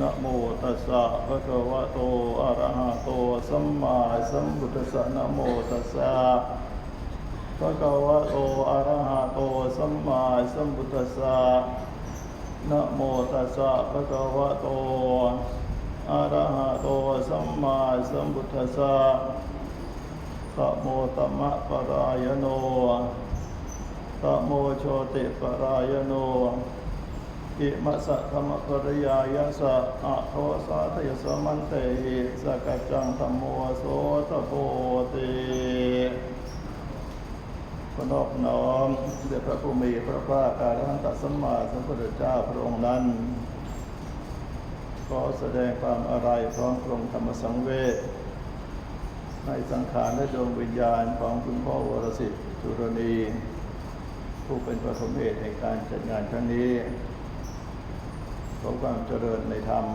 นะโมตัสสะภะคะวะโต อะระหะโต สัมมาสัมพุทธัสสะนะโมตัสสะภะคะวะโต อะระหะโต สัมมาสัมพุทธัสสะนะโมตัสสะภะคะวะโต อะระหะโต สัมมาสัมพุทธัสสะนะโมตัมมะปะรายโนนะโมโชติปะรายโน อิมัสสะธรรมปริยายะสะอะโทสาทยสมันเตหิสกัจจังธรรมโมโสตโพติขนอบน้อมเดชพระผู้มีพระภาคการหันตสัมมาสัมพุทธเจ้าพระองค์นั้น ขอแสดงความอะไรพร้อมกรงธรรมสังเวชในสังขารและดวงวิญญาณของคุณพ่อวรสิทธิ์จุรณี ผู้เป็นประสมเหตุในการจัดงานครั้งนี้ ขอความเจริญในธรรม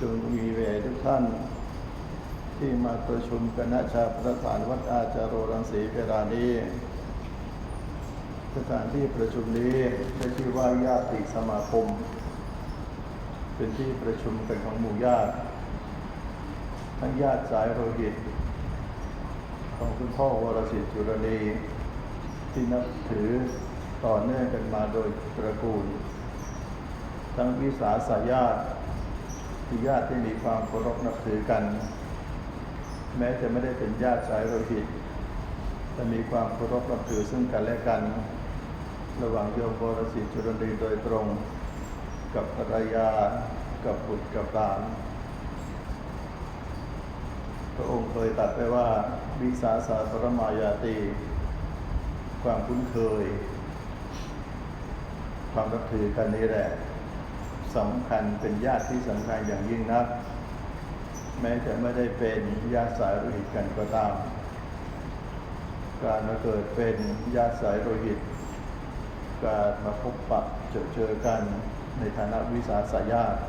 จงมีแด่ทุกท่าน ที่มาประชุมคณะชาประธานวัดอาจารโรรังสีเวลานี้ สถานที่ประชุมนี้ใช้ชื่อว่าญาติสมาคม เป็นที่ประชุมกันของหมู่ญาติ ทั้งญาติสายโลหิต ของคุณพ่อวรสิทธิ์จุรณีที่นับถือต่อเนื่องกันมาโดยตระกูล ทั้งวิสาสายญาติที่ญาติที่มีความเคารพนับถือกัน แม้จะไม่ได้เป็นญาติสายโลหิตแต่มีความเคารพนับถือซึ่งกันและกัน ระหว่างโยมบรสิทธิ์จุรนีโดยตรง กับภรรยากับบุตรกับหลานพระองค์เคยตรัดไปว่าวิสาสาปรมายาตี ความคุ้นเคย ความนับถือกันนี่แหละ สำคัญเป็นญาติที่สำคัญอย่างยิ่งนัก แม้จะไม่ได้เป็นญาติสายโลหิตกันก็ตาม การมาเกิดเป็นญาติสายโลหิต การมาพบปะเจอเจอกันในฐานะวิสาสญาติ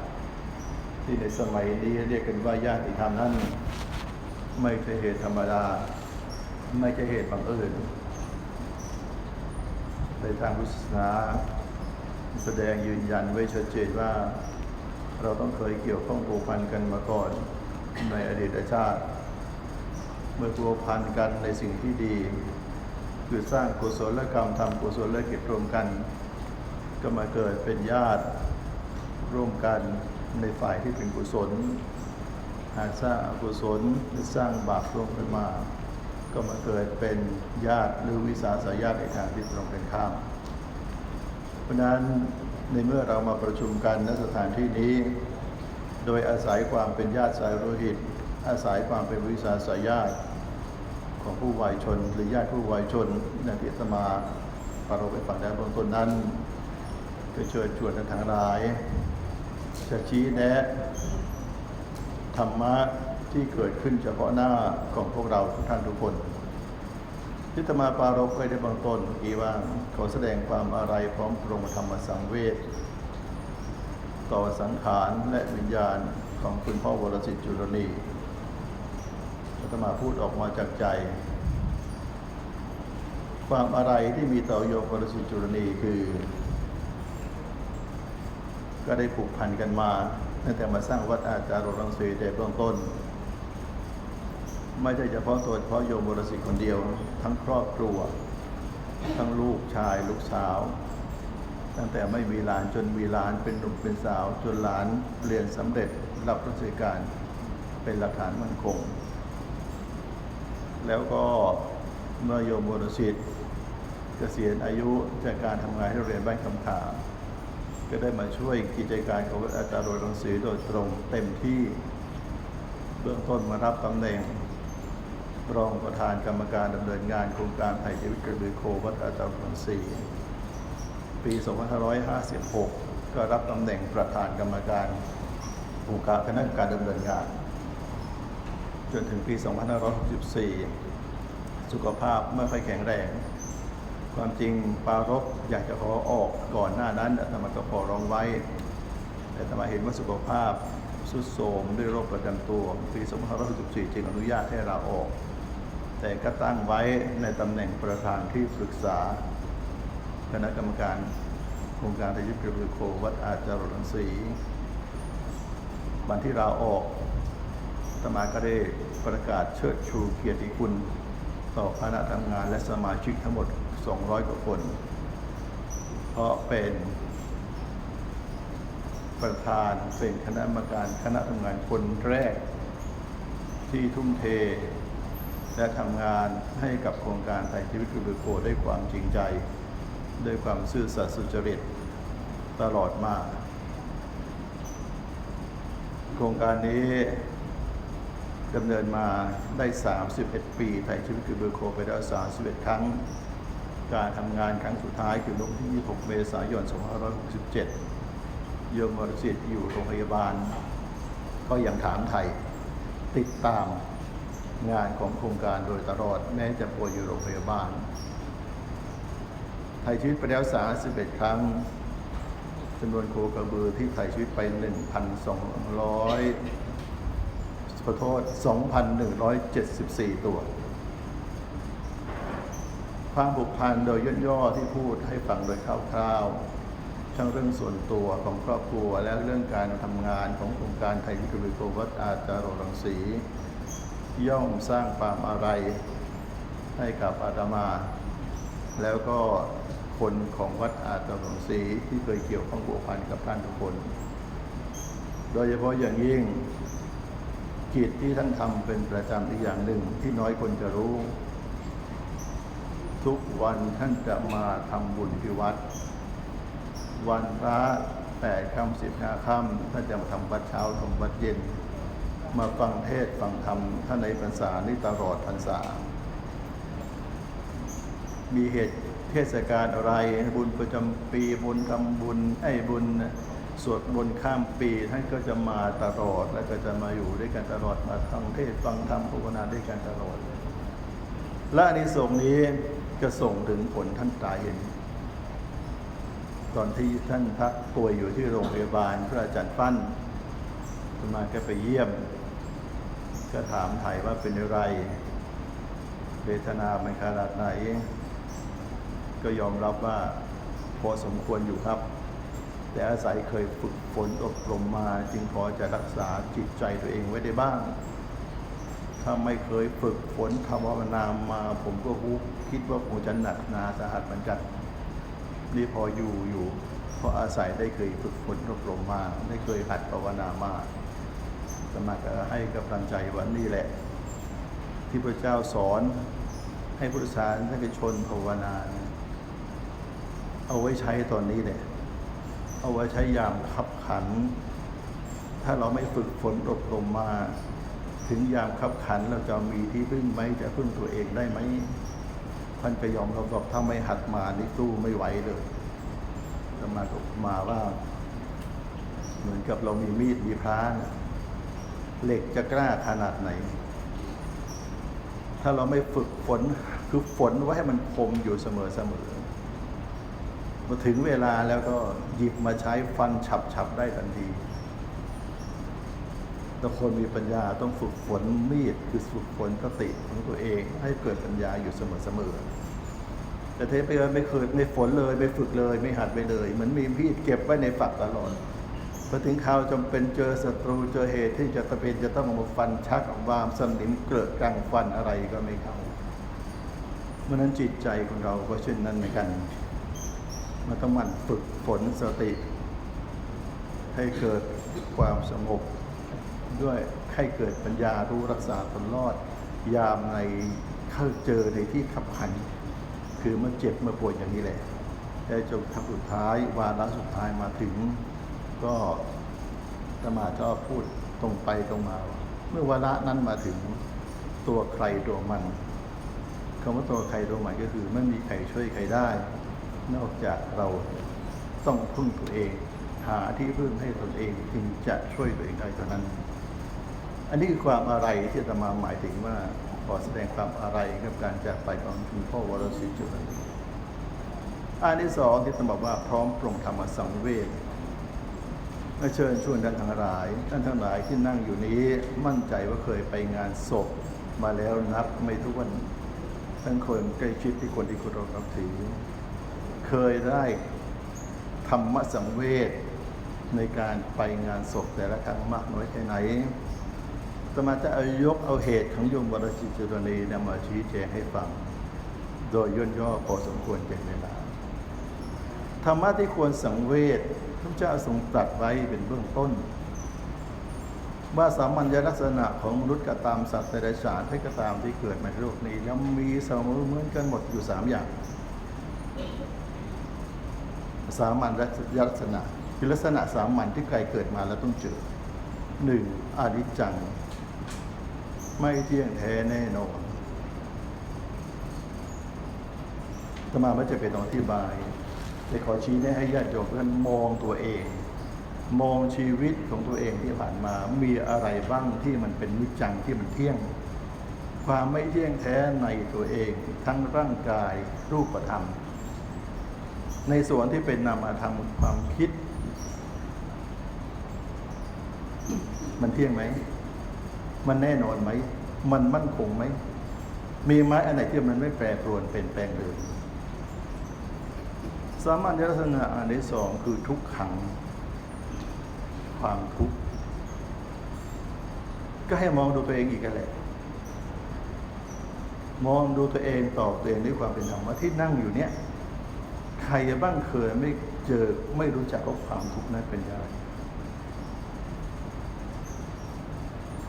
ที่ในสมัยนี้เรียกกันว่าญาติธรรมนั้นไม่ใช่เหตุธรรมดา ไม่ใช่เหตุบังเอิญในทางพุทธศาสนา แสดงยืนยันไว้ชัดเจนว่า เราต้องเคยเกี่ยวข้องผูกพันกันมาก่อนในอดีตชาติ เมื่อผูกพันกันในสิ่งที่ดี คือสร้างกุศลกรรมทำกุศลกิจรวมกัน ก็มาเกิดเป็นญาติร่วมกันในฝ่ายที่เป็นกุศล หากสร้างอกุศลหรือสร้างบาปร่วมกันมา ก็มาเกิดเป็นญาติหรือวิสาสญาติในทางที่ตรงกันข้าม เพราะนั้นในเมื่อเรามาประชุมกันณสถานที่นี้ โดยอาศัยความเป็นญาติสายโลหิต อาศัยความเป็นวิสาสายญาติของผู้วายชน หรือญาติผู้วายชนอย่างที่อาตมาปรารภไปฝังแล้วเบื้องต้นนั้นก็เชิญชวนกันทั้งหลาย จะชี้แนะ ธรรมะที่เกิดขึ้นเฉพาะหน้าของพวกเราทุกท่านทุกคน ทิฏฐมาปารภไปในเบางตนเมื่อกี้ว่าขอแสดงความอะไรพร้อมปรงธรรมสังเวชต่อสังขารและวิญญาณของคุณพ่อวรสิทธิ์จุลนีอาตมาพูดออกมาจากใจ ความอะไรที่มีต่อโยมวรสิทธิ์จุลนีคือ ก็ได้ผูกพันกันมาตั้งแต่มาสร้างวัดอาจารย์รรังสีแต่เบื้องต้น ไม่ใช่เฉพาะตัวเฉพาะโยมบรสิทธิ์คนเดียว ทั้งครอบครัว ทั้งลูกชายลูกสาว ตั้งแต่ไม่มีหลานจนมีหลานเป็นหนุ่มเป็นสาว จนหลานเรียนสำเร็จรับราชการเป็นหลักฐานมั่นคง แล้วก็เมื่อโยมบรสิทธิ์เกษียณอายุจากการทำงานที่โรงเรียนบ้านคำขาก็ได้มาช่วยกิจการของอาจารย์โรยรังสีโดยตรงเต็มที่ เบื้องต้นมารับตำแหน่ง รองประธานกรรมการดำเนินงานโครงการไทยชีวิตกระบือโควัดอาจารย์โรยรังสีปี 2556 ก็รับตำแหน่งประธานกรรมการองค์การคณะกรรมการดำเนินงาน จนถึงปี 2564 สุขภาพไม่ค่อยแข็งแรง ความจริงปารบอยากจะขอออกก่อนหน้านั้นอาตมาก็ขอร้องไว้ แต่อาตมาเห็นว่าสุขภาพสุดโทรมด้วยโรคประจำตัว ปี 2564 จึงอนุญาตให้เราออก แต่ก็ตั้งไว้ในตำแหน่งประธานที่ปรึกษา คณะกรรมการโครงการทยุทธกระบือโควัดอาจารย์รังสีวันที่เราออกอาตมาก็ได้ประกาศเชิดชูเกียรติคุณ ต่อคณะทำงานและสมาชิกทั้งหมด 200 กว่าคน เพราะเป็นประธานเป็นคณะกรรมการคณะทำงานคนแรกที่ทุ่มเท และทำงานให้กับโครงการไทยชีวิตคือเบอร์โกด้วยความจริงใจ ด้วยความซื่อสัตย์สุจริตตลอดมา โครงการนี้ดำเนินมาได้ 31 ปี ไทยชีวิตคือเบอร์โคไปแล้ว 31 ครั้ง การทำงานครั้งสุดท้ายคือลงที่ 26 เมษายน 2567 โยมวรสิทธิ์อยู่โรงพยาบาล ก็ยังถามไทยติดตาม งานของโครงการโดยตลอดแม้จะป่วยอยู่โรงพยาบาลไทยชีวิตไปแล้ว31 ครั้งจำนวนโคกระบือที่ไทยชีวิตไป 1,200ขอโทษ 2,174 ตัว ความผูกพันโดยย่นย่อที่พูดให้ฟังโดยคร่าวๆ ทั้งเรื่องส่วนตัวของครอบครัวและเรื่องการทำงานของโครงการไทยวิทยาโกวัดอาจารย์รังสี ย่อมสร้างความอะไรให้กับอาตมา แล้วก็คนของวัดอาจารย์รังสีที่เคยเกี่ยวข้องผูกพันกับท่านทุกคน โดยเฉพาะอย่างยิ่งกิจที่ท่านทำเป็นประจำอีกอย่างหนึ่งที่น้อยคนจะรู้ ทุกวันท่านจะมาทำบุญที่วัด วันพระแปดค่ำสิบห้าค่ำท่านจะมาทำวัดเช้าทำวัดเย็น มาฟังเทศฟังธรรมท่านในพรรษานี่ตลอดพรรษา มีเหตุเทศกาลอะไรบุญประจำปีบุญทำบุญไอ้บุญสวดบนต์ข้ามปีท่านก็จะมาตลอดแล้วก็จะมาอยู่ด้วยกันตลอดมาฟังเทศฟังธรรมภาวนาด้วยกันตลอด และอนิสงส์นี้จะส่งถึงผลท่านตายเห็น ตอนที่ท่านพักป่วยอยู่ที่โรงพยาบาลพระอาจารย์ฟั่นอาตมาก็ไปเยี่ยม ก็ถามไถ่ว่าเป็นอะไรเวทนามันขนาดไหน ก็ยอมรับว่าพอสมควรอยู่ครับ แต่อาศัยเคยฝึกฝนอบรมมาจึงพอจะรักษาจิตใจตัวเองไว้ได้บ้าง ถ้าไม่เคยฝึกฝนทำภาวนามา ผมก็คุคิดว่าคงจะหนักหนาสาหัสเหมือนกันนี่พออยู่อยู่เพราะอาศัยได้เคยฝึกฝนอบรมมา ได้เคยหัดภาวนามา สมัครให้กำลังใจว่านี่แหละ ที่พระเจ้าสอนให้พุทธศาสนิกชนภาวนาเอาไว้ใช้ตอนนี้แหละ เอาไว้ใช้ยามขับขัน ถ้าเราไม่ฝึกฝนอบรมมา ถึงยามขับขันเราจะมีที่พึ่งไหมจะพึ่งตัวเองได้ไหมท่านก็ยอมเราบอกถ้าไม่หัดมานี่สู้ไม่ไหวเลยจะมาก็มาว่า เหมือนกับเรามีมีดมีพร้านะ เหล็กจะกล้าขนาดไหน ถ้าเราไม่ฝึกฝนคือฝนไว้ให้มันคมอยู่เสมอเสมอมาถึงเวลาแล้วก็หยิบมาใช้ฟันฉับฉับๆได้ทันทีแต่คนมีปัญญาต้องฝึกฝนมีดคือฝึกฝนสติของตัวเอง ให้เกิดปัญญาอยู่เสมอเสมอแต่เทปไปเลยไม่เคยไม่ฝนเลยไม่ฝึกเลย ไม่หัดไปเลย เหมือนมีมีดเก็บไว้ในฝักตลอด พอถึงคราวจำเป็นเจอศัตรูเจอเหตุที่จะจะเป็นจะต้องเอามาฟันชักวามสนิมเกลือกลางฟันอะไรก็ไม่เข้าเพราะฉะนั้นจิตใจของเราก็เช่นนั้นเหมือนกันมันต้องมันฝึกฝนสติ ให้เกิดความสงบด้วยให้เกิดปัญญารู้รักษาตนรอด ยามในเข้าเจอในที่ขับขัน คือเมื่อเจ็บเมื่อป่วยอย่างนี้แหละได้จบทับสุดท้ายวาระสุดท้ายมาถึง ก็สมาชอบพูดตรงไปตรงมาว่าเมื่อวาระนั้นมาถึงตัวใครตัวมันคำว่าตัวใครตัวมันก็คือไม่มีใครช่วยใครได้ นอกจากเราต้องพึ่งตัวเอง หาที่พึ่งให้ตนเองจึงจะช่วยตัวเองได้เท่านั้น อันนี้คือความอะไรที่อาตมาหมายถึงว่าขอแสดงความอะไรกับการจากไปของคุณพ่อวรศิษย์จุลอันที่สองที่อาตมาบอกว่าพร้อมปรงธรรมสังเวช เชิญชวนท่านทั้งหลาย ท่านทั้งหลายที่นั่งอยู่นี้ มั่นใจว่าเคยไปงานศพ มาแล้วนับไม่ถ้วนทั้งคนใกล้ชิดที่คนที่คุณเราถือ เคยได้ธรรมสังเวชในการไปงานศพแต่ละครั้งมากน้อยแค่ไหนสมาจะเอายกเอาเหตุของโยมวรชิตจุรณีนำมาชี้แจงให้ฟัง โดยย่นย่อพอสมควรแก่เวลา ธรรมะที่ควรสังเวชพระเจ้าทรงตรัสไว้เป็นเบื้องต้น ว่าสามัญลักษณะของมนุษย์ก็ตามสัตว์แต่ละฉานที่ก็ตามที่เกิดในโลกนี้ แล้วมีเสมอเหมือนกันหมดอยู่สามอย่าง สามัญลักษณะคือลักษณะสามัญที่ใครเกิดมาแล้วต้องเจอหนึ่งอนิจจัง ไม่เที่ยงแท้แน่นอนธรรมาไม่จะเป็นตองอธิบาย แต่ขอชี้แนะให้ญาติโยมท่านมองตัวเอง มองชีวิตของตัวเองที่ผ่านมามีอะไรบ้างที่มันเป็นนิจจังที่มันเที่ยง ความไม่เที่ยงแท้ในตัวเอง ทั้งร่างกายรูปธรรม ในส่วนที่เป็นนามธรรมความคิด มันเที่ยงไหม มันแน่นอนไหม มันมั่นคงไหม มีไหมอันไหนที่มันไม่แปรปรวนเปลี่ยนแปลงเลย สามัญลักษณะอันที่สองคือทุกขัง ความทุกข์ก็ให้มองดูตัวเองอีกแหละ มองดูตัวเองตอบตัวเองด้วยความเป็นธรรมว่าที่นั่งอยู่เนี่ย ใครบ้างเคยไม่เจอไม่รู้จักว่าความทุกข์นั้นเป็นยังไง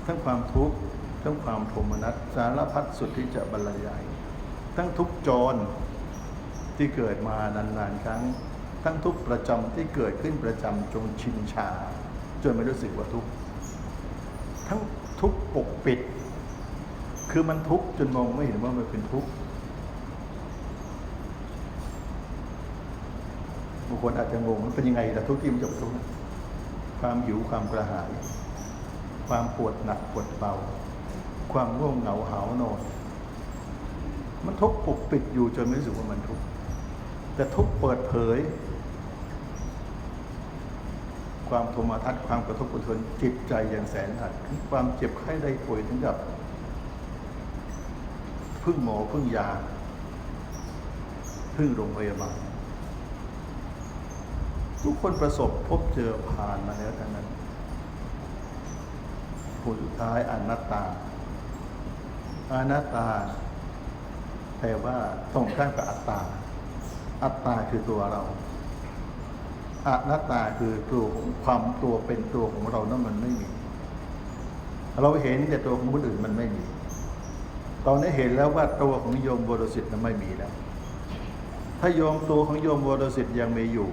ทั้งความทุกข์ทั้งความโทมนัสสารพัดสุดที่จะบรรยาย ทั้งทุกจร ที่เกิดมานานๆครั้ง ทั้งทุกประจำที่เกิดขึ้นประจำจงชินชา จนไม่รู้สึกว่าทุกข์ทั้งทุกปกปิด คือมันทุกข์จนมองไม่เห็นว่ามันเป็นทุกข์บางคนอาจจะงงมันเป็นยังไงแต่ทุกที่มันจะเป็นทุกข์ความหิวความกระหาย ความปวดหนักปวดเบา ความง่วงเหงาหาวนอนมันทุกข์ปกปิดอยู่จนไม่รู้สึกว่ามันทุกข์ แต่ทุกเปิดเผย ความโทมทัศน์ความกระทบกระเทือนจิตใจอย่างแสนหัดความเจ็บไข้ได้ป่วยถึงกับพึ่งหมอพึ่งยาพึ่งโรงพยาบาลทุกคนประสบพบเจอผ่านมาแล้วทั้งนั้นผลสุดท้ายอนัตตาอนัตตาแปลว่าตรงข้ามกับอัตตา อัตตาคือตัวเราอนัตตาคือตัวของความตัวเป็นตัวของเรานั้นมันไม่มี เราเห็นแต่ตัวของคนอื่นมันไม่มี ตอนนี้เห็นแล้วว่าตัวของโยมบรสิทธิ์นั้นไม่มีแล้ว ถ้าโยมตัวของโยมบรสิทธิ์ยังมีอยู่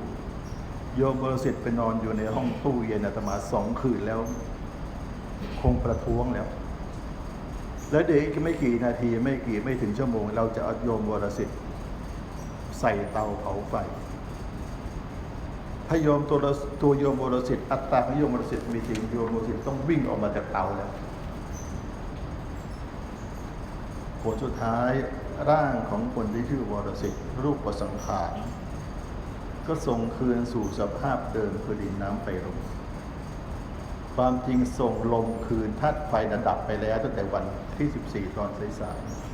โยมบรสิทธิ์ไปนอนอยู่ในห้องตู้เย็นอาตมาสองคืนแล้ว คงประท้วงแล้ว แล้วเดี๋ยวไม่กี่นาทีไม่กี่ไม่ถึงชั่วโมง เราจะเอาโยมวรสิทธิ์ ใส่เตาเผาไฟถ้าโยมตัวตัวโยมวรสิทธิ์อัตตาของโยมวรสิทธิ์มีจริงโยมวรสิทธิ์ต้องวิ่งออกมาจากเตาแล้วผลสุดท้ายร่างของคนที่ชื่อวรสิทธิ์รูปประสังขารก็ส่งคืนสู่สภาพเดิมคือดินน้ำไฟลมความจริงส่งลมคืนธาตุไฟดับไปแล้วตั้งแต่วันที่ 14 ตอนสายๆ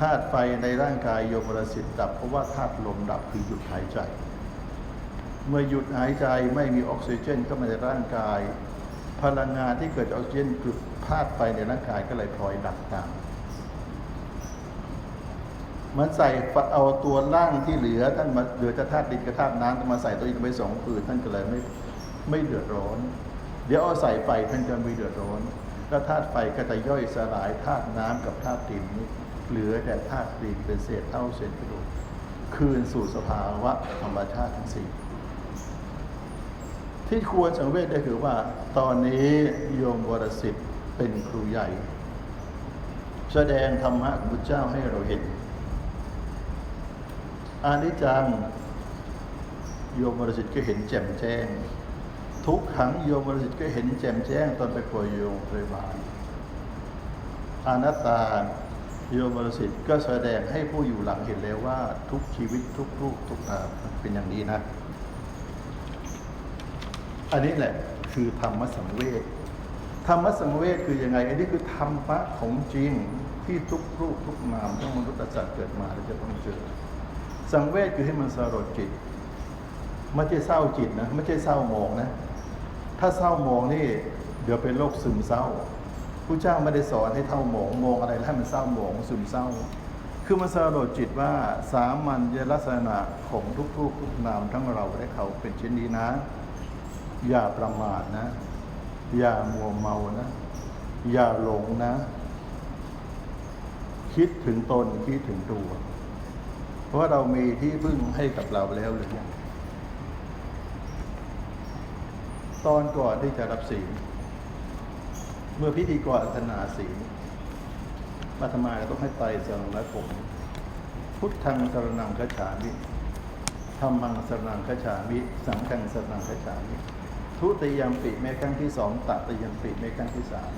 ธาตุไฟในร่างกายโยมรสิทธิ์ดับเพราะว่าธาตุลมดับคือหยุดหายใจ เมื่อหยุดหายใจไม่มีออกซิเจนเข้ามาในร่างกาย พลังงานที่เกิดจากออกซิเจนคือธาตุไฟในร่างกายก็เลยพลอยดับตามมันใส่เอาตัวร่างที่เหลือท่านมาเหลือจะธาตุดินกับธาตุน้ำมาใส่ตัวอีกไปสองคืนท่านก็เลยไม่ไม่เดือดร้อน เดี๋ยวเอาใส่ไฟท่านจะมีเดือดร้อนแล้วธาตุไฟก็จะย่อยสลายธาตุน้ำกับธาตุดินนี้ เหลือแต่ธาตุดินเป็นเศษเท่าเศษกระดูกคืนสู่สภาวะธรรมชาติทั้งสี่ที่ควรสังเวชได้คือว่า ตอนนี้โยมวรสิทธิ์เป็นครูใหญ่ แสดงธรรมะของพระเจ้าให้เราเห็นอานิจจังโยมวรสิทธิ์ก็เห็นแจ่มแจ้ง ทุกขังโยมวรสิทธิ์ก็เห็นแจ่มแจ้งตอนไปป่วยโยมพยาบาลอนัตตา โยมวรสิทธิ์ก็แสดงให้ผู้อยู่หลังเห็นแล้วว่าทุกชีวิตทุกรูปทุกนามเป็นอย่างนี้นะ อันนี้แหละคือธรรมสังเวชธรรมสังเวชคือยังไง อันนี้คือธรรมะของจริงที่ทุกรูปทุกนามทั้งมนุษย์สัตว์เกิดมาแล้วจะต้องเจอ สังเวชคือให้มันสลดจิตไม่ใช่เศร้าจิตนะไม่ใช่เศร้ามองนะ ถ้าเศร้ามองนี่ เดี๋ยวเป็นโรคซึมเศร้า ผู้เจ้าไม่ได้สอนให้เท่าหมองมองอะไรแล้วให้มันเศร้าหมองซึมเศร้า คือมันสรุปจิตว่าสามัญลักษณะของทุกรูปทุกนามทั้งเราและเขาเป็นเช่นนี้นะ อย่าประมาทนะ อย่ามัวเมานะ อย่าหลงนะ คิดถึงตนคิดถึงตัว เพราะว่าเรามีที่พึ่งให้กับเราแล้วหรือยังตอนก่อนที่จะรับศีล เมื่อพิธีกรอันาศีลมาทำไมก็ต้องให้ไตรสรณคมพุทธังสรนังคฉามิธรรมังสรนังคฉามิ สังฆังสรนังคฉามิ ทุติยมปิแม้ครั้งที่สองตัตยมปิแม้ครั้งที่สาม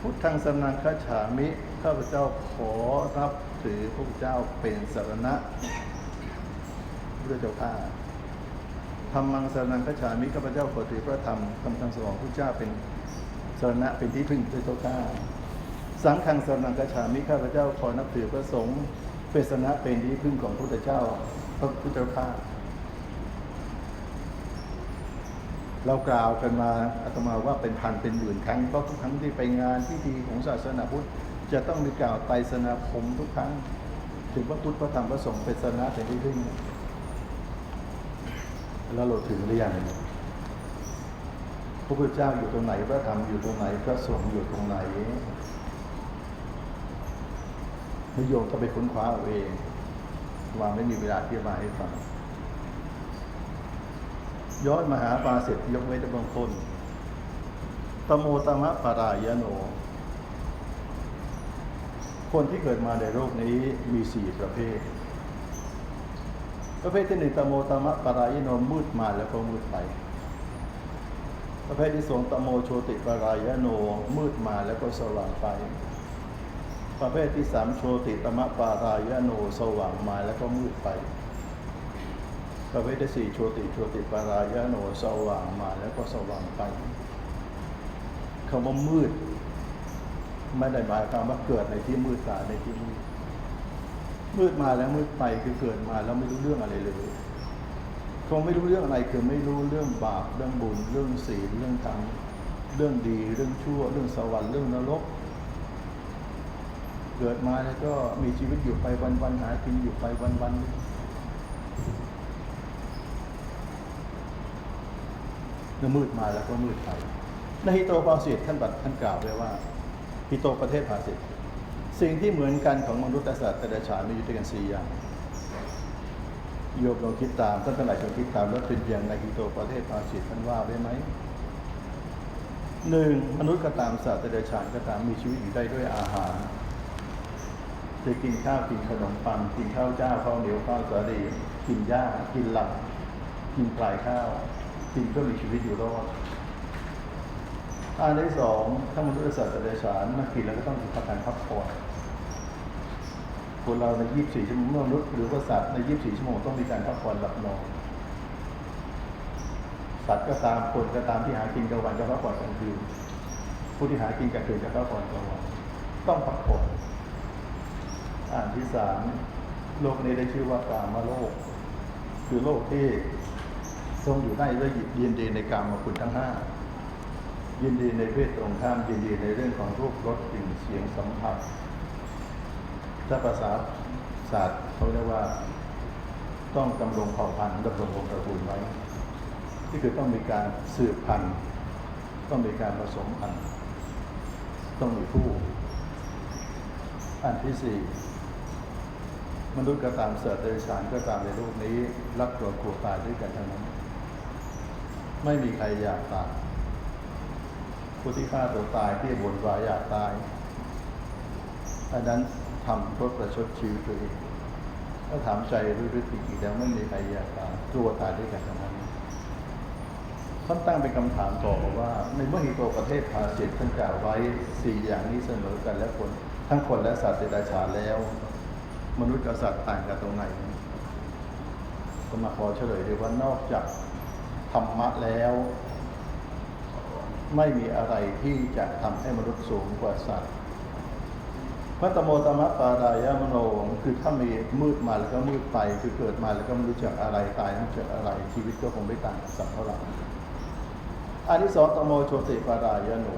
พุทธังสรนังคฉามิ ข้าพเจ้าขอรับถือพระเจ้าเป็นสรณะพระเจ้าข้าธรรมังสรนังคฉามิ ข้าพเจ้าขอถือพระธรรมคำสั่งสอนของพระเจ้าเป็น สรณะเป็นที่พึ่งพระเจ้าข้าสังฆังสรนังคฉามิข้าพเจ้าขอนับถือพระสงฆ์เป็นสรณะเป็นที่พึ่งของพระพุทธเจ้าพระพุทธเจ้าข้าเรากล่าวกันมาอาตมาว่าเป็นพันเป็นหมื่นครั้งเพราะทุกครั้งที่ไปงานพิธีของศาสนาพุทธจะต้องมีกล่าวไตรสนาคมทุกครั้ง ถึงพระพุทธพระธรรมพระสงฆ์เป็นสรณะเป็นที่พึ่งแล้วเราถึงหรือยัง ระพุทธเจ้าอยู่ตรงไหนพระธรรมอยู่ตรงไหนพระสงฆ์อยู่ตรงไหนนิโยมก็ไปค้นคว้าเอาเองวางไม่มีเวลาที่จะมาให้ฟังย้อนมาหาปาเสร็จยกไว้แต่บางคนตโมตมะปารายโน คนที่เกิดมาในโลกนี้มีสี่ประเภท ประเภทที่หนึ่งตโมตมะปารายโนมืดมาแล้วก็มืดไป ประเภทที่สองตโมโชติปารายโน มืดมาแล้วก็สว่างไป ประเภทที่สามโชติตมะปารายโน สว่างมาแล้วก็มืดไป ประเภทที่สี่โชติโชติปารายโน สว่างมาแล้วก็สว่างไปคำว่ามืด ไม่ได้หมายความว่าเกิดในที่มืดตายในที่มืดมืดมาแล้วมืดไปคือเกิดมาแล้วไม่รู้เรื่องอะไรเลย คงไม่รู้เรื่องอะไรคือไม่รู้เรื่องบาปเรื่องบุญ เรื่องศีลเรื่องธรรมเรื่องดี เรื่องชั่ว เรื่องสวรรค์เรื่องนรก เกิดมาแล้วก็มีชีวิตอยู่ไปวันๆหากินอยู่ไปวันๆเมื่อมืดมาแล้วก็มืดไปในฮิโตภาสิตท่านบัตท่านกล่าวไว้ว่าฮิโตประเทศภาสิตสิ่งที่เหมือนกันของมนุษย์และสัตว์แต่ละฉานมีอยู่ด้วยกันสี่อย่าง โยมลองคิดตามท่านทั้งหลายลองคิดตามแล้วเป็นอย่างในฮิโตประเทศภาสิตท่านว่าไว้ไหมหนึ่งมนุษย์ก็ตามสัตว์แต่ละฉานก็ตามมีชีวิตอยู่ได้ด้วยอาหารจะกินข้าวกินขนมปังกินข้าวเจ้าข้าวเหนียวข้าวสาลีกินหญ้ากินหลักกินปลายข้าวกินก็มีชีวิตอยู่รอดอันที่สองถ้ามนุษย์สัตว์แต่ละฉานมากินแล้วก็ต้องมีพักการพักผ่อน คนเราใน 24 ชั่วโมงมนุษย์หรือว่าสัตว์ใน 24 ชั่วโมงต้องมีการพักผ่อนหลับนอนสัตว์ก็ตามคนก็ตามที่หากินกลางวันก็พักผ่อนกลางคืนผู้ที่หากินกลางคืนก็พักผ่อนกลางวันต้องพักผ่อนอันที่สามโลกนี้ได้ชื่อว่ากามโลก คือโลกที่ทรงอยู่ได้ด้วยยินดีในกามมาคุณทั้งห้ายินดีในเพศตรงข้ามยินดีในเรื่องของรูปรสกลิ่นเสียงสัมผัส ถ้าภาษาศาสตร์เขาเรียกว่าต้องดำรงเผ่าพันธุ์ดำรงวงตระกูลไว้ที่คือต้องมีการสืบพันธุ์ต้องมีการผสมพันธุ์ต้องมีผู้ อันที่สี่มนุษย์ก็ตามเสือเดรัจฉานก็ตามในโลกนี้ รักตัวกลัวตายด้วยกันทั้งนั้น ไม่มีใครอยากตายผู้ที่ฆ่าตัวตายที่บ่นวายอยากตายอันนั้น ทำเพื่อประชดชีวิตตัวเองถ้าถามใจรู้ๆจริงๆแล้วไม่มีใครอยากตายกลัวตายด้วยกันทั้งนั้นท่านตั้งเป็นคำถามต่อว่าในเมื่อฮิโตประเทศภาสิตท่านกล่าวไว้สี่อย่างนี้เสมอกันและคนทั้งคนและสัตว์เดรัจฉานแล้ว มนุษย์กับสัตว์ต่างกันตรงไหนก็มาขอเฉลยเลยว่านอกจากธรรมะแล้ว ไม่มีอะไรที่จะทำให้มนุษย์สูงกว่าสัตว์ พระตโมตมะปารายะมโนคือถ้ามีมืดมาแล้วก็มืดไป คือเกิดมาแล้วก็ไม่รู้จักอะไรตายไม่รู้จักอะไร ชีวิตก็คงไม่ต่างสัตว์เท่าไหร่อันที่สองตโมโชติปารายะโน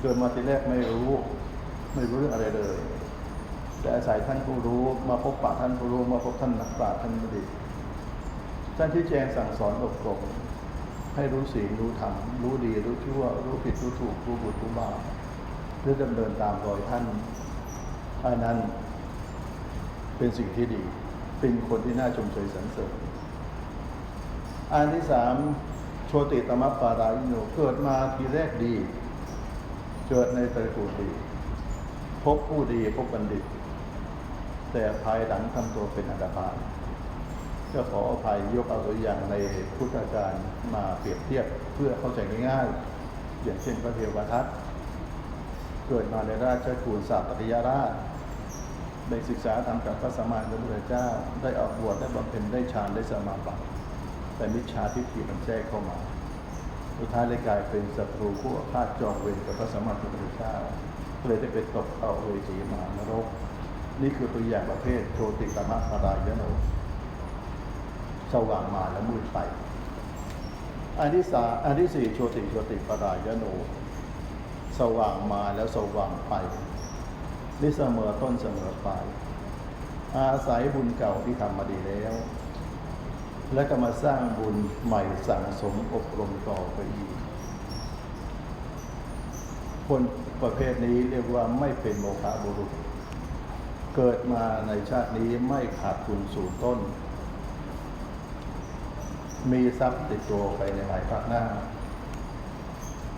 เกิดมาทีแรกไม่รู้ไม่รู้เรื่องอะไรเลย แต่อาศัยท่านผู้รู้มาพบปะท่านผู้รู้มาพบท่านนักปราชญ์ท่านบัณฑิตท่านที่แจงสั่งสอนอบรมให้รู้ศีรู้ธรรมรู้ดีรู้ชั่ว รู้ผิดรู้ถูกรู้บุญรู้บาปเพื่อดำเนินตามรอยท่าน อันนั้นเป็นสิ่งที่ดี เป็นคนที่น่าชมเชยสรรเสริญอันที่สามโชติตมะปารายิโนเกิดมาทีแรกดี เกิดในตระกูลดี พบผู้ดีพบบัณฑิต แต่ภายหลังทำตัวเป็นอันดพาลก็ขออภัยยกเอาตัวอย่างในพุทธการมาเปรียบเทียบเพื่อเข้าใจง่ายๆอย่างเช่นพระเทวทัตเกิดมาในราชกูลสาปติยราช ได้ศึกษาทำกับพระสมมาสัมพุทธเจ้า ได้ออกบวชได้บำเพ็ญได้ฌานได้สมาบัติ แต่มิจฉาทิฏฐิมันแทรกเข้ามา สุดท้ายเลยกลายเป็นศัตรูคู่อาฆาตจองเวรกับพระสัมมาสัมพุทธเจ้าเลยได้ไปตกเอาเวทีมานรก นี่คือตัวอย่างประเภทโชติกามะารายโนสว่างมาแล้วมืดไป อันที่สามอันที่สี่โชติโชติปารายโน สว่างมาแล้วสว่างไป นี่เสมอต้นเสมอปลายอาศัยบุญเก่าที่ทำมาดีแล้ว และก็มาสร้างบุญใหม่สั่งสมอบรมต่อไปอีก คนประเภทนี้เรียกว่าไม่เป็นโมฆะบุรุษ เกิดมาในชาตินี้ไม่ขาดทุนสู่ต้น มีทรัพย์ติดตัวไปในหลายภาคหน้า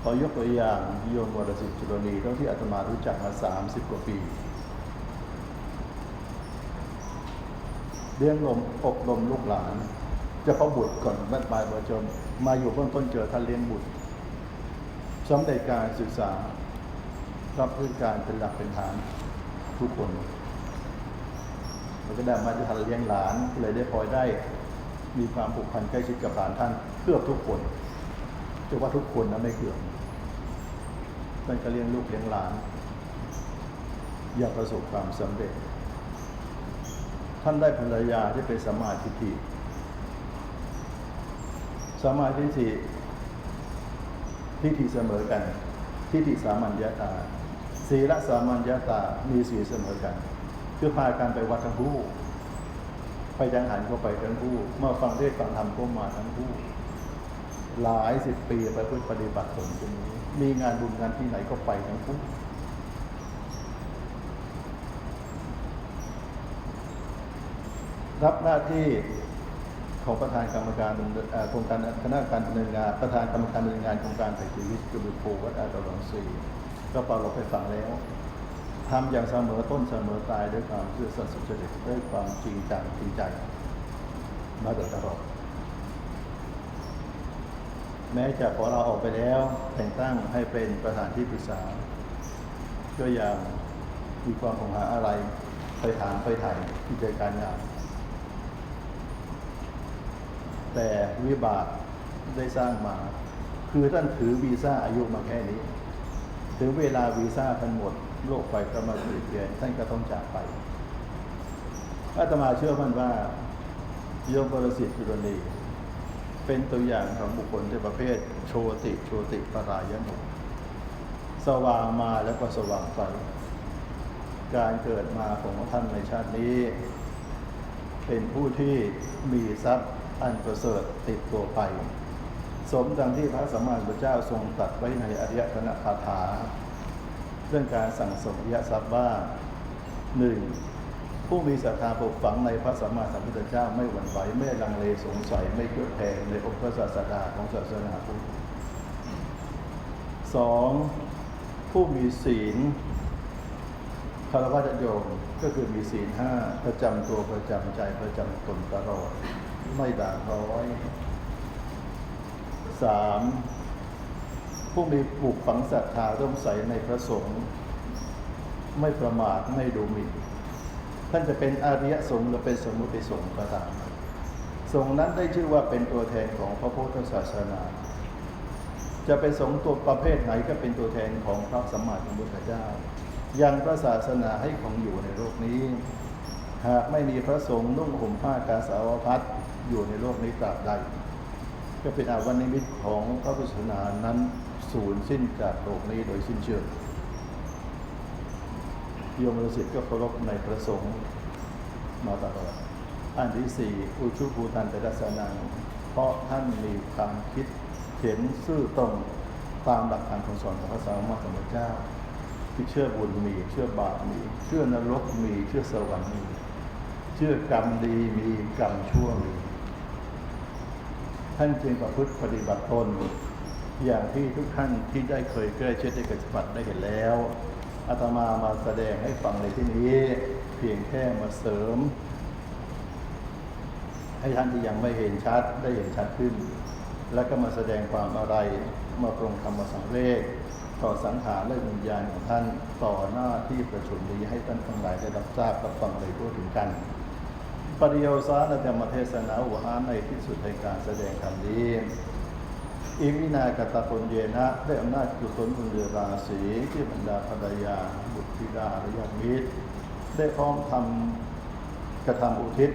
ขอยกตัวอย่างโยมวรสิทธิ์จุลนีเท่าที่อาตมารู้จักมา 30 กว่าปีเลี้ยงลมอบรมลูกหลาน จะพาะบุตรก่อนบัดบายบจนมาอยู่เบื้องต้นเจอท่านเลี้ยงบุตรสำเร็จการศึกษารับพื้นการเป็นหลักเป็นฐานทุกคนแล้วก็ได้มาจะทันเลี้ยงหลานเลยได้พลอยได้มีความผูกพันใกล้ชิดกับหลานท่านเกือทุกคน จะว่าทุกคนนะไม่เกือบท่านก็เลี้ยงลูกเลี้ยงหลาน อยากประสบความสำเร็จ ท่านได้ภรรยาที่เป็นสมมาธิฏฐิสมมาธิฏฐิทิฏฐิเสมอกัน ทิฏฐิสามัญญาตา ศีละสามัญญาตา มีสีเสมอกัน คือพากันไปวัดทั้งคู่ ไปจังหันก็ไปทั้งคู่ เมาฟังเทศฟังธรรมก็มาทั้งคู่ หลายสิบปีไปเพื่อปฏิบัติตนตรงนี้ มีงานบุญงานที่ไหนก็ไปทั้งคู่รับหน้าที่ของประธานกรรมการอ่อโครงการคณะกรรมการดำเนินงาน ประธานกรรมการดำเนินงานโครงการไถ่ชีวิตจุบุโพวัดอาตลองสีก็ปรารบไปฟังแล้วทำอย่างเสมอต้นเสมอปลายด้วยความซื่อสัตย์สุจริตด้วยความจริงจังจริงใจมาโดยตลอด แม้จะขอเราออกไปแล้ว แต่งตั้งให้เป็นประธานที่ปรึกษาก็ยังมีความหงหาอะไร ไปถามไปถ่ายกิจการงานแต่วิบากได้สร้างมา คือท่านถือวีซ่าอายุมาแค่นี้ ถึงเวลาวีซ่าท่านหมด โลกไปก็มาเปลี่ยนแปลงท่านก็ต้องจากไปอาตมาเชื่อมั่นว่าโยมบรสิทธิ์จุลนี เป็นตัวอย่างของบุคคลที่ประเภทโชติโชติปรายโนสว่างมาแล้วก็สว่างไปการเกิดมาของท่านในชาตินี้ เป็นผู้ที่มีทรัพย์อันประเสริฐติดตัวไป สมดังที่พระสัมมาสัมพุทธเจ้าทรงตรัสไว้ในอริยธนคาถา เรื่องการสั่งสมอริยทรัพย์ว่าหนึ่ง ผู้มีศรัทธาปลูกฝังในพระสัมมาสัมพุทธเจ้าไม่หวั่นไหวไม่ลังเลสงสัยไม่เครือบแคลงในองค์พระศาสดาของศาสนาพุทธสองผู้มีศีลคารวะโยมก็คือมีศีลห้าประจำตัวประจำใจประจำตนตลอดไม่ด่างร้อยสามผู้มีปลูกฝังศรัทธาร่วมใสในพระสงฆ์ไม่ประมาทไม่ดูหมิ่น ท่านจะเป็นอาริยสงฆ์หรือเป็นสมุติสงฆ์ก็ตามสงฆ์นั้นได้ชื่อว่าเป็นตัวแทนของพระพุทธศาสนา จะเป็นสงฆ์ตัวประเภทไหนก็เป็นตัวแทนของพระสัมมาสัมพุทธเจ้า ยังพระศาสนาให้คงอยู่ในโลกนี้ หากไม่มีพระสงฆ์นุ่งห่มผ้ากาสาวพัดอยู่ในโลกนี้ตราบใด ก็เป็นอาวันนิมิตของพระพุทธศาสนานั้นสูญสิ้นจากโลกนี้โดยสิ้นเชิง โยมฤาษีก็เคารพในพระสงฆ์มาตลอดอันที่สี่อุชุภูตันเตระสนังเพราะท่านมีความคิดเห็นซื่อตรงตามหลักการคำสอนของพระสัมมาสัมพุทธเจ้าที่เชื่อบุญมีเชื่อบาปมี เชื่อนรกมีเชื่อสวรรค์มีเชื่อกรรมดีมีกรรมชั่วมีท่านจึงประพฤติปฏิบัติตนอย่างที่ทุกท่านที่ได้เคยใกล้ชิดได้กระปัดได้เห็นแล้ว อาตมามาแสดงให้ฟังในที่นี้ เพียงแค่มาเสริม ให้ท่านที่ยังไม่เห็นชัดได้เห็นชัดขึ้น แล้วก็มาแสดงความอะไรมาปรงธรรมสังเวชต่อสังขารและวิญญาณของท่านต่อหน้าที่ประชุมนี้ให้ท่านทั้งหลายได้รับทราบรับฟังเลยทั่วถึงกันปริโยสานธรรมเทศนาอุหาในที่สุดในการแสดงธรรมนี้ อิมินากตปุญเยนะได้อำนาจกุศลบุญเรือราศีที่บรรดาภรรยาบุตรธิดาและญาติมิตร ได้พร้อมทำกระทำอุทิศ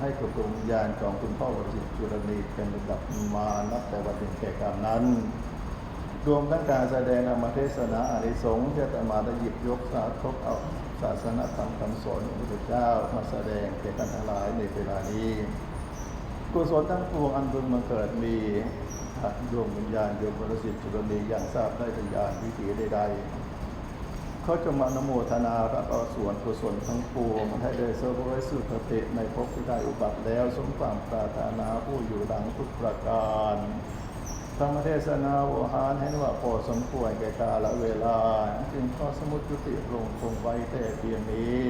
ให้กับดวงวิญญาณของคุณพ่อวชิตจุรณีเป็นระดับมานับแต่วันเป็นแก่กรรมนั้น รวมทั้งการแสดงธรรมเทศนาอานิสงส์ที่ตมาได้หยิบยกสาธกเอาศาสนธรรมคำสอนของพระพุทธเจ้ามาแสดงแก่กันทั้งหลายในเวลานี้ กุศลทั้งปวงอันพึงมาเกิดมี ดวงวิญญาณโยมบริสิทธิ์จุลนีอย่างทราบได้ป็นญาวิถีใดๆเขาจะมานโมทนารับเอาส่วนกุศลทั้งปวงให้ได้เสวยสุขติในภพที่ได้อุบัติแล้วสมความปรารถนาผู้อยู่หลังทุกประการธรรมเทศนาโวหารให้ว่าพอสมควรแก่กาลเวลา จึงขอสมุดจุติลงคงไว้แต่เพียงนี้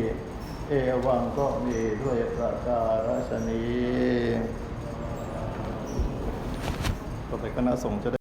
เอวังก็มีด้วยประการฉนี้ ต่อไปคณะสงฆ์จะได้